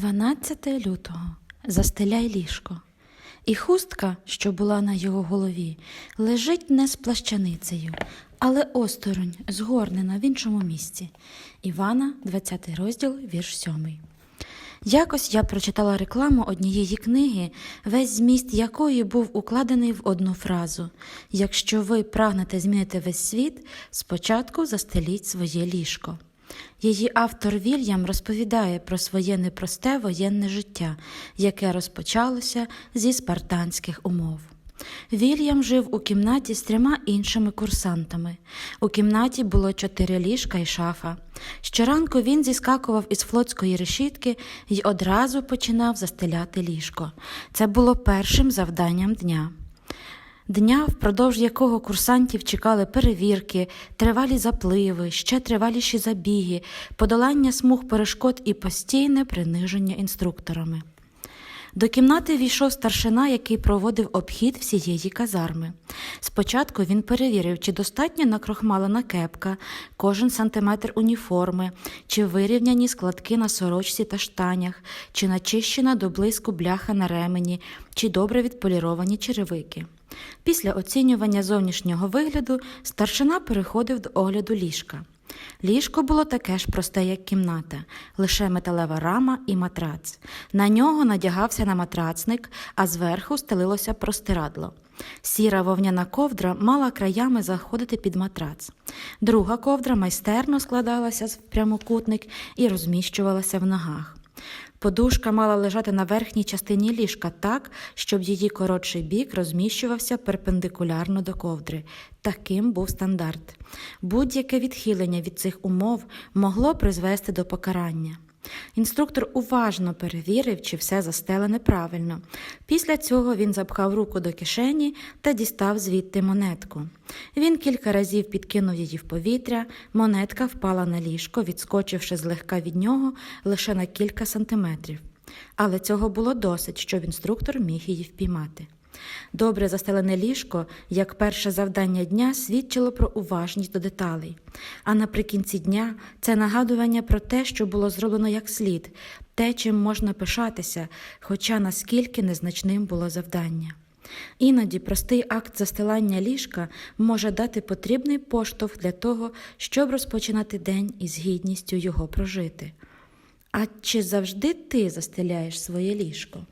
12 лютого застеляй ліжко, і хустка, що була на його голові, лежить не з плащаницею, але осторонь, згорнена в іншому місці. Івана, 20 розділ, вірш 7. Якось я прочитала рекламу однієї книги, весь зміст якої був укладений в одну фразу: Якщо ви прагнете змінити весь світ, спочатку застеліть своє ліжко. Її автор Вільям розповідає про своє непросте воєнне життя, яке розпочалося зі спартанських умов. Вільям жив у кімнаті з трьома іншими курсантами. У кімнаті було чотири ліжка і шафа. Щоранку він зіскакував із флотської решітки і одразу починав застеляти ліжко. Це було першим завданням дня. Дня, впродовж якого курсантів чекали перевірки, тривалі запливи, ще триваліші забіги, подолання смуг перешкод і постійне приниження інструкторами. До кімнати війшов старшина, який проводив обхід всієї казарми. Спочатку він перевірив, чи достатньо накрохмалена кепка, кожен сантиметр уніформи, чи вирівняні складки на сорочці та штанях, чи начищена до блиску бляха на ремені, чи добре відполіровані черевики. Після оцінювання зовнішнього вигляду старшина переходив до огляду ліжка. Ліжко було таке ж просте, як кімната, лише металева рама і матрац. На нього надягався на матрацник, а зверху стелилося простирадло. Сіра вовняна ковдра мала краями заходити під матрац. Друга ковдра майстерно складалася в прямокутник і розміщувалася в ногах. Подушка мала лежати на верхній частині ліжка так, щоб її коротший бік розміщувався перпендикулярно до ковдри. Таким був стандарт. Будь-яке відхилення від цих умов могло призвести до покарання. Інструктор уважно перевірив, чи все застелене правильно. Після цього він запхав руку до кишені та дістав звідти монетку. Він кілька разів підкинув її в повітря, монетка впала на ліжко, відскочивши злегка від нього лише на кілька сантиметрів. Але цього було досить, щоб інструктор міг її впіймати. Добре застелене ліжко, як перше завдання дня, свідчило про уважність до деталей. А наприкінці дня це нагадування про те, що було зроблено як слід, те, чим можна пишатися, хоча наскільки незначним було завдання. Іноді простий акт застилання ліжка може дати потрібний поштовх для того, щоб розпочинати день із гідністю його прожити. А чи завжди ти застеляєш своє ліжко?